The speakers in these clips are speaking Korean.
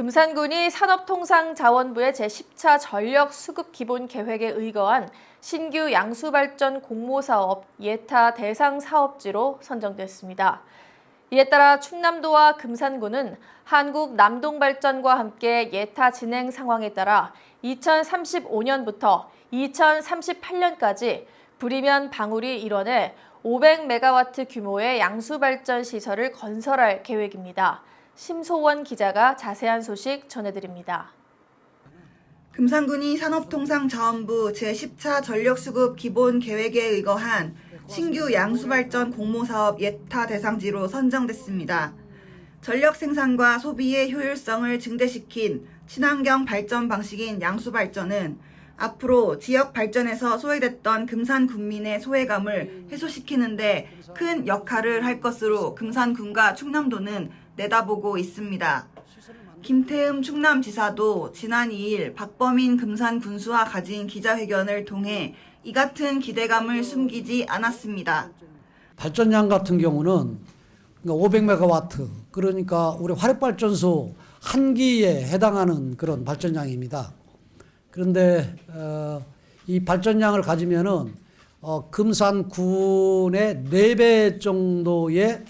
금산군이 산업통상자원부의 제10차 전력 수급 기본 계획에 의거한 신규 양수발전 공모사업 예타 대상 사업지로 선정됐습니다. 이에 따라 충남도와 금산군은 한국 남동발전과 함께 예타 진행 상황에 따라 2035년부터 2038년까지 불이면 방울이 일원에 500메가와트 규모의 양수발전 시설을 건설할 계획입니다. 심소원 기자가 자세한 소식 전해드립니다. 금산군이 산업통상자원부 제10차 전력수급 기본 계획에 의거한 신규 양수발전 공모사업 예타 대상지로 선정됐습니다. 전력 생산과 소비의 효율성을 증대시킨 친환경 발전 방식인 양수발전은 앞으로 지역 발전에서 소외됐던 금산 군민의 소외감을 해소시키는데 큰 역할을 할 것으로 금산군과 충남도는 내다보고 있습니다. 김태흠 충남지사도 지난 2일 박범인 금산 군수와 가진 기자회견을 통해 이 같은 기대감을 숨기지 않았습니다. 발전량 같은 경우는 500메가와트 그러니까 우리 화력발전소 한 기에 해당하는 그런 발전량입니다. 그런데 어, 이 발전량을 가지면은 어, 금산군의 네배 정도의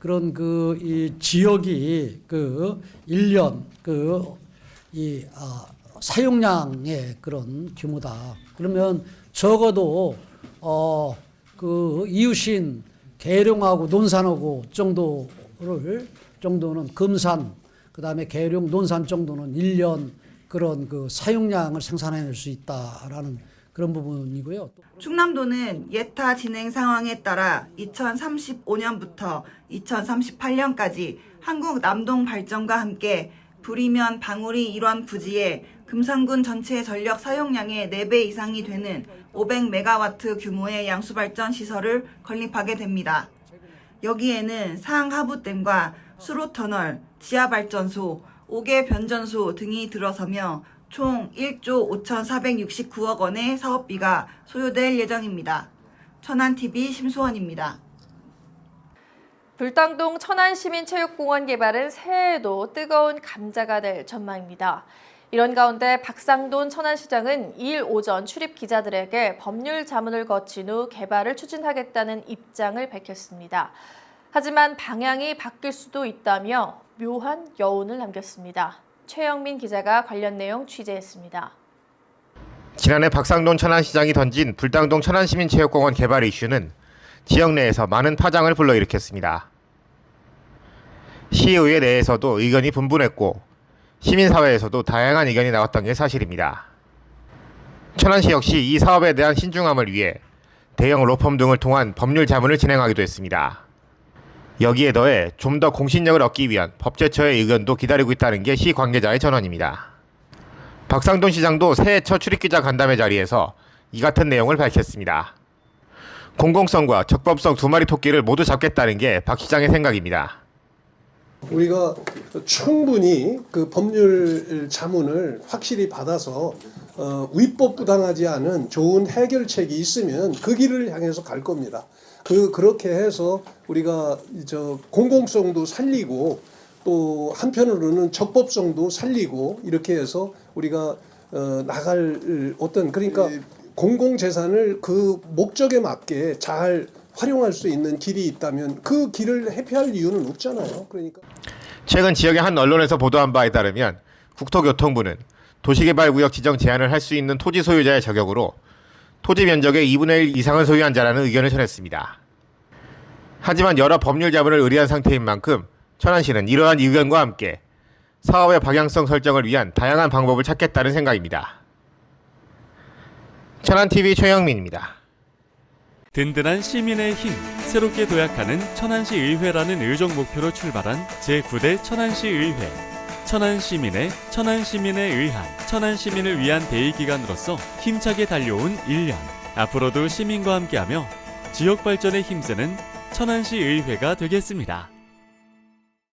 그런 그 이 지역이 그 1년 그이 아, 사용량의 그런 규모다. 그러면 적어도 어 그 이웃인 계룡하고 논산하고 정도를 정도는 금산 그다음에 계룡 논산 정도는 1년 그런 그 사용량을 생산해낼 수 있다라는 그런 부분이고요. 충남도는 예타 진행 상황에 따라 2035년부터 2038년까지 한국 남동 발전과 함께 불이면 방울이 일원 부지에 금산군 전체 전력 사용량의 4배 이상이 되는 500메가와트 규모의 양수발전 시설을 건립하게 됩니다. 여기에는 상하부댐과 수로터널, 지하발전소, 5개 변전소 등이 들어서며 총 1조 5,469억 원의 사업비가 소요될 예정입니다. 천안TV 심수원입니다. 불당동 천안시민체육공원 개발은 새해에도 뜨거운 감자가 될 전망입니다. 이런 가운데 박상돈 천안시장은 2일 오전 출입 기자들에게 법률 자문을 거친 후 개발을 추진하겠다는 입장을 밝혔습니다. 하지만 방향이 바뀔 수도 있다며 묘한 여운을 남겼습니다. 최영민 기자가 관련 내용 취재했습니다. 지난해 박상돈 천안시장이 던진 불당동 천안시민체육공원 개발 이슈는 지역 내에서 많은 파장을 불러일으켰습니다. 시의회 내에서도 의견이 분분했고 시민사회에서도 다양한 의견이 나왔던 게 사실입니다. 천안시 역시 이 사업에 대한 신중함을 위해 대형 로펌 등을 통한 법률 자문을 진행하기도 했습니다. 여기에 더해 좀 더 공신력을 얻기 위한 법제처의 의견도 기다리고 있다는 게 시 관계자의 전언입니다. 박상돈 시장도 새해 첫 출입기자 간담회 자리에서 이 같은 내용을 밝혔습니다. 공공성과 적법성 두 마리 토끼를 모두 잡겠다는 게 박 시장의 생각입니다. 우리가 충분히 그 법률 자문을 확실히 받아서 어, 위법 부당하지 않은 좋은 해결책이 있으면 그 길을 향해서 갈 겁니다. 그 그렇게 해서 우리가 저 공공성도 살리고 또 한편으로는 적법성도 살리고 이렇게 해서 우리가 어, 나갈 어떤 그러니까 공공 재산을 그 목적에 맞게 잘 활용할 수 있는 길이 있다면 그 길을 회피할 이유는 없잖아요. 그러니까. 최근 지역의 한 언론에서 보도한 바에 따르면 국토교통부는 도시개발구역 지정 제한을 할 수 있는 토지 소유자의 저격으로 토지 면적의 2분의 1 이상을 소유한 자라는 의견을 전했습니다. 하지만 여러 법률 자문을 의뢰한 상태인 만큼 천안시는 이러한 의견과 함께 사업의 방향성 설정을 위한 다양한 방법을 찾겠다는 생각입니다. 천안TV 최영민입니다. 든든한 시민의 힘, 새롭게 도약하는 천안시 의회라는 의정 목표로 출발한 제9대 천안시 의회. 천안 시민의 천안 시민에 의한 천안 시민을 위한 대의 기관으로서 힘차게 달려온 1년. 앞으로도 시민과 함께하며 지역 발전에 힘쓰는 천안시 의회가 되겠습니다.